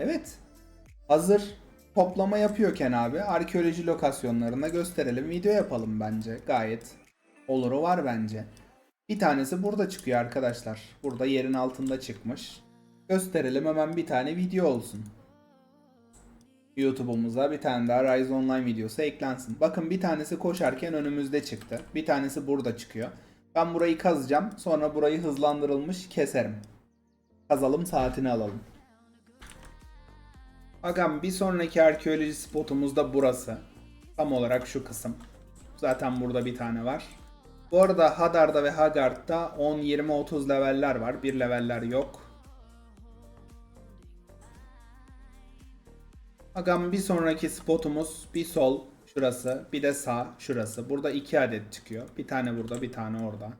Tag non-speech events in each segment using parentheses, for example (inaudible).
Evet. Hazır toplama yapıyorken abi arkeoloji lokasyonlarına gösterelim video yapalım bence. Gayet oluru var bence. Bir tanesi burada çıkıyor arkadaşlar. Burada yerin altında çıkmış. Gösterelim hemen bir tane video olsun. YouTube'umuza bir tane daha Rise Online videosu eklensin. Bakın bir tanesi koşarken önümüzde çıktı. Bir tanesi burada çıkıyor. Ben burayı kazacağım. Sonra burayı hızlandırılmış keserim. Kazalım saatini alalım. Agam bir sonraki arkeoloji spotumuz da burası. Tam olarak şu kısım. Zaten burada bir tane var. Bu arada Hadar'da ve Haggard'da 10, 20, 30 leveller var. Bir leveller yok. Agam bir sonraki spotumuz bir sol şurası bir de sağ şurası. Burada iki adet çıkıyor. Bir tane burada bir tane orada.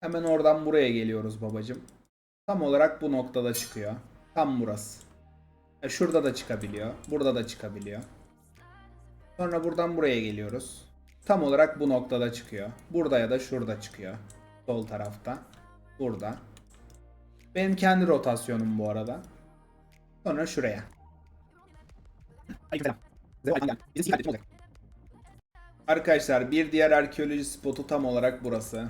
Hemen oradan buraya geliyoruz babacım. Tam olarak bu noktada çıkıyor. Tam burası. E, Şurada da çıkabiliyor. Burada da çıkabiliyor. Sonra buradan buraya geliyoruz. Tam olarak bu noktada çıkıyor. Burada ya da şurada çıkıyor. Sol tarafta. Burada. Benim kendi rotasyonum bu arada. Sonra şuraya. Arkadaşlar bir diğer arkeoloji spotu tam olarak burası.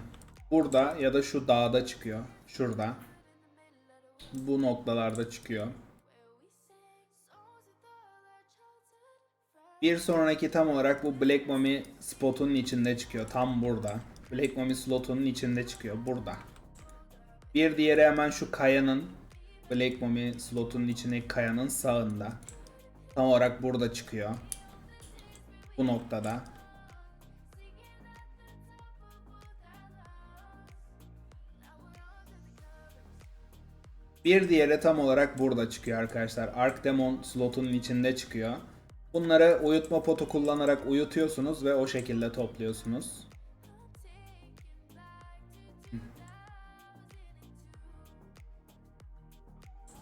Burada ya da şu dağda çıkıyor. Şurada. Bu noktalarda çıkıyor. Bir sonraki tam olarak bu Black Mummy spotunun içinde çıkıyor. Tam burada. Black Mummy slotunun içinde çıkıyor. Burada. Bir diğeri hemen şu kayanın Black Mummy slotunun içindeki kayanın sağında. Tam olarak burada çıkıyor. Bu noktada. Bir diğeri tam olarak burada çıkıyor arkadaşlar. Arc Demon slotunun içinde çıkıyor. Bunları uyutma potu kullanarak uyutuyorsunuz ve o şekilde topluyorsunuz.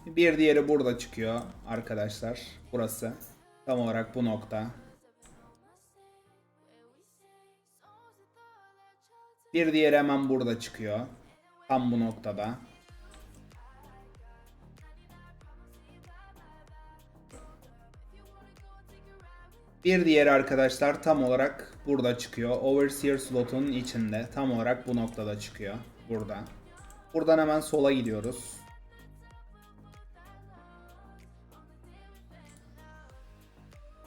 Bir diğeri burada çıkıyor arkadaşlar. Burası. Tam olarak bu nokta. Bir diğeri hemen burada çıkıyor. Tam bu noktada. Bir diğeri arkadaşlar tam olarak burada çıkıyor. Overseer slotunun içinde. Tam olarak bu noktada çıkıyor. Burada. Buradan hemen sola gidiyoruz.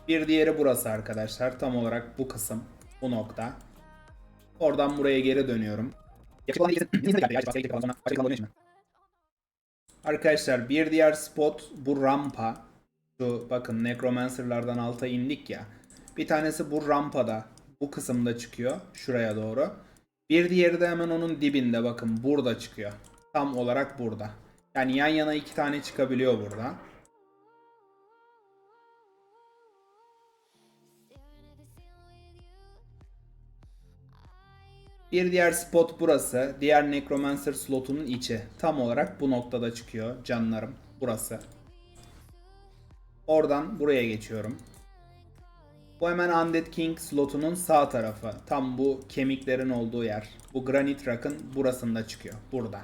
Bir diğeri burası arkadaşlar. Tam olarak bu kısım. Bu nokta. Oradan buraya geri dönüyorum. Arkadaşlar bir diğer spot bu rampa. Şu bakın Necromancer'lardan alta indik ya. Bir tanesi bu rampada. Bu kısımda çıkıyor. Şuraya doğru. Bir diğeri de hemen onun dibinde bakın burada çıkıyor. Tam olarak burada. Yani yan yana iki tane çıkabiliyor burada. Bir diğer spot burası. Diğer Necromancer slotunun içi. Tam olarak bu noktada çıkıyor canlarım. Burası. Oradan buraya geçiyorum. Bu hemen Undead King slotunun sağ tarafı. Tam bu kemiklerin olduğu yer. Bu Granite Rock'ın burasında çıkıyor. Burada.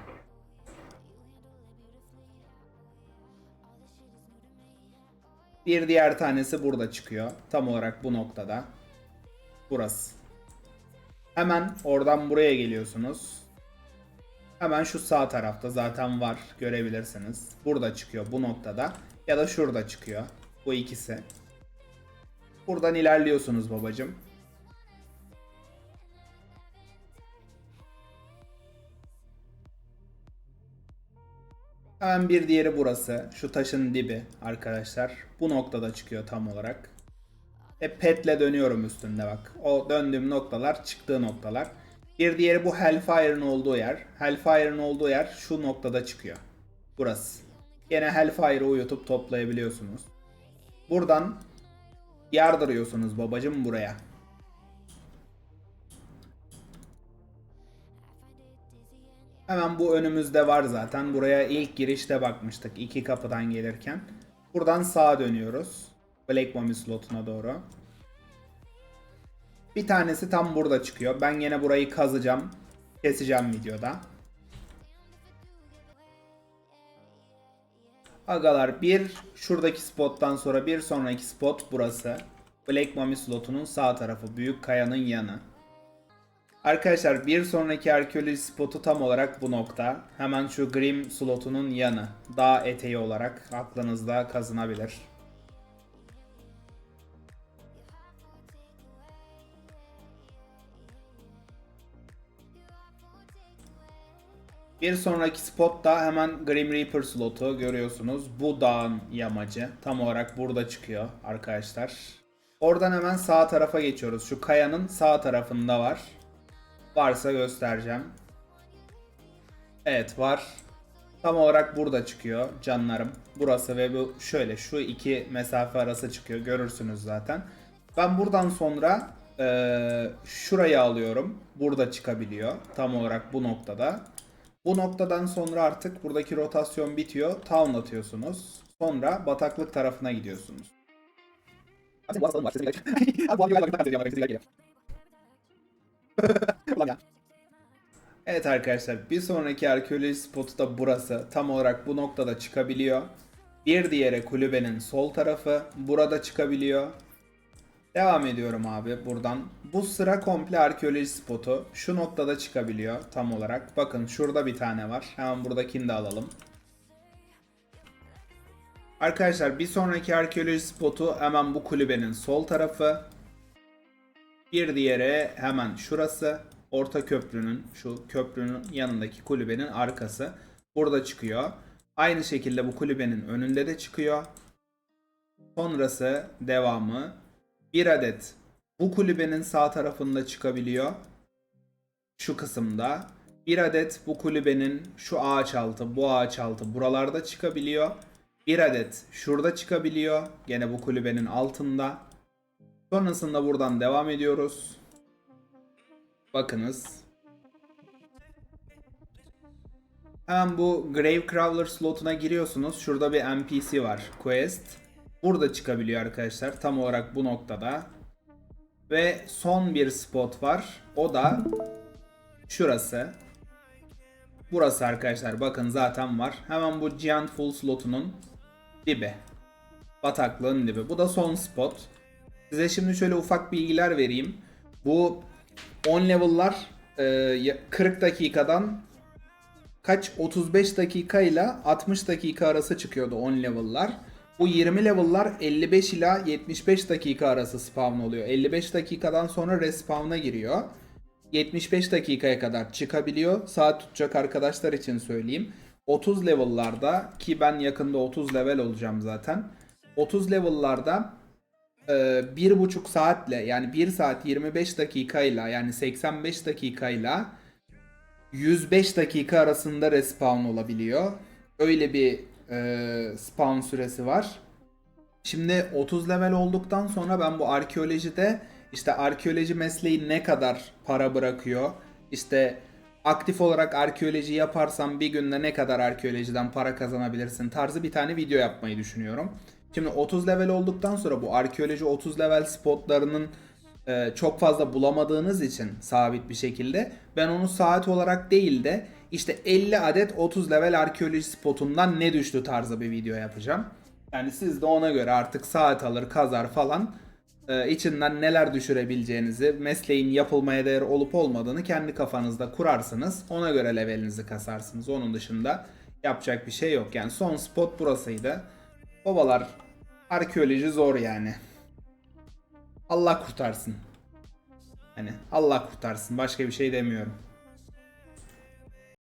Bir diğer tanesi burada çıkıyor. Tam olarak bu noktada. Burası. Hemen oradan buraya geliyorsunuz. Hemen şu sağ tarafta zaten var görebilirsiniz. Burada çıkıyor bu noktada ya da şurada çıkıyor. Bu ikisi. Buradan ilerliyorsunuz babacım. Hemen bir diğeri burası. Şu taşın dibi arkadaşlar. Bu noktada çıkıyor tam olarak. Ve petle dönüyorum üstünde bak. O döndüğüm noktalar çıktığı noktalar. Bir diğeri bu Hellfire'ın olduğu yer. Hellfire'ın olduğu yer şu noktada çıkıyor. Burası. Yine Hellfire'ı uyutup toplayabiliyorsunuz. Buradan yardırıyorsunuz babacım buraya. Hemen bu önümüzde var zaten. Buraya ilk girişte bakmıştık iki kapıdan gelirken. Buradan sağa dönüyoruz. Black Mummy slotuna doğru. Bir tanesi tam burada çıkıyor. Ben yine burayı kazacağım. Keseceğim videoda. Agalar bir şuradaki spottan sonra bir sonraki spot burası. Black Mummy slotunun sağ tarafı. Büyük kayanın yanı. Arkadaşlar bir sonraki arkeoloji spotu tam olarak bu nokta. Hemen şu Grim slotunun yanı. Dağ eteği olarak aklınızda kazınabilir. Bir sonraki spot da hemen Grim Reaper slotu görüyorsunuz. Bu dağın yamacı. Tam olarak burada çıkıyor arkadaşlar. Oradan hemen sağ tarafa geçiyoruz. Şu kayanın sağ tarafında var. Varsa göstereceğim. Evet var. Tam olarak burada çıkıyor canlarım. Burası ve bu şöyle şu iki mesafe arası çıkıyor. Görürsünüz zaten. Ben buradan sonra eee, şurayı alıyorum. Burada çıkabiliyor. Tam olarak bu noktada. Bu noktadan sonra artık buradaki rotasyon bitiyor. Town atıyorsunuz. Sonra bataklık tarafına gidiyorsunuz. (laughs) Abi bu hastanın var. Gerek. Abi bu abi galiba galiba galiba geliyor. Ulan ya. Evet arkadaşlar bir sonraki arkeoloji spotu da burası. Tam olarak bu noktada çıkabiliyor. Bir diğeri kulübenin sol tarafı. Burada çıkabiliyor. Devam ediyorum abi buradan. Bu sıra komple arkeoloji spotu. Şu noktada çıkabiliyor tam olarak. Bakın şurada bir tane var. Hemen buradakini de alalım. Arkadaşlar bir sonraki arkeoloji spotu hemen bu kulübenin sol tarafı. Bir diğeri hemen şurası. Orta köprünün şu köprünün yanındaki kulübenin arkası. Burada çıkıyor. Aynı şekilde bu kulübenin önünde de çıkıyor. Sonrası devamı bir adet bu kulübenin sağ tarafında çıkabiliyor. Şu kısımda. Bir adet bu kulübenin şu ağaç altı, bu ağaç altı buralarda çıkabiliyor. Bir adet şurada çıkabiliyor. Gene bu kulübenin altında. Sonrasında buradan devam ediyoruz. Bakınız. Hemen bu Gravecrawler slotuna giriyorsunuz. Şurada bir NPC var. Quest. Burada çıkabiliyor arkadaşlar. Tam olarak bu noktada. Ve son bir spot var. O da şurası. Burası arkadaşlar. Bakın zaten var. Hemen bu Giant Full slotunun dibi. Bataklığın dibi. Bu da son spot. Size şimdi şöyle ufak bilgiler vereyim. Bu 10 level'lar e, ya- 40 dakikadan kaç 35 dakika ile 60 dakika arası çıkıyordu 10 level'lar. Bu 20 level'lar 55 ila 75 dakika arası spawn oluyor. 55 dakikadan sonra respawn'a giriyor. 75 dakikaya kadar çıkabiliyor. Saat tutacak arkadaşlar için söyleyeyim. 30 level'larda ki ben yakında 30 level olacağım zaten. 30 level'larda e, bir buçuk saatle yani 1 saat 25 dakikayla yani 85 dakikayla 105 dakika arasında respawn olabiliyor. Öyle bir e, spawn süresi var. Şimdi 30 level olduktan sonra ben bu arkeolojide işte arkeoloji mesleği ne kadar para bırakıyor? İşte aktif olarak arkeoloji yaparsan bir günde ne kadar arkeolojiden para kazanabilirsin tarzı bir tane video yapmayı düşünüyorum. Şimdi 30 level olduktan sonra bu arkeoloji 30 level spotlarının e, çok fazla bulamadığınız için sabit bir şekilde ben onu saat olarak değil de işte 50 adet 30 level arkeoloji spotundan ne düştü tarzı bir video yapacağım. Yani siz de ona göre artık saat alır kazar falan e, içinden neler düşürebileceğinizi mesleğin yapılmaya değer olup olmadığını kendi kafanızda kurarsınız. Ona göre levelinizi kasarsınız. Onun dışında yapacak bir şey yok. Yani son spot burasıydı. Babalar arkeoloji zor yani. Allah kurtarsın. Hani Allah kurtarsın. Başka bir şey demiyorum.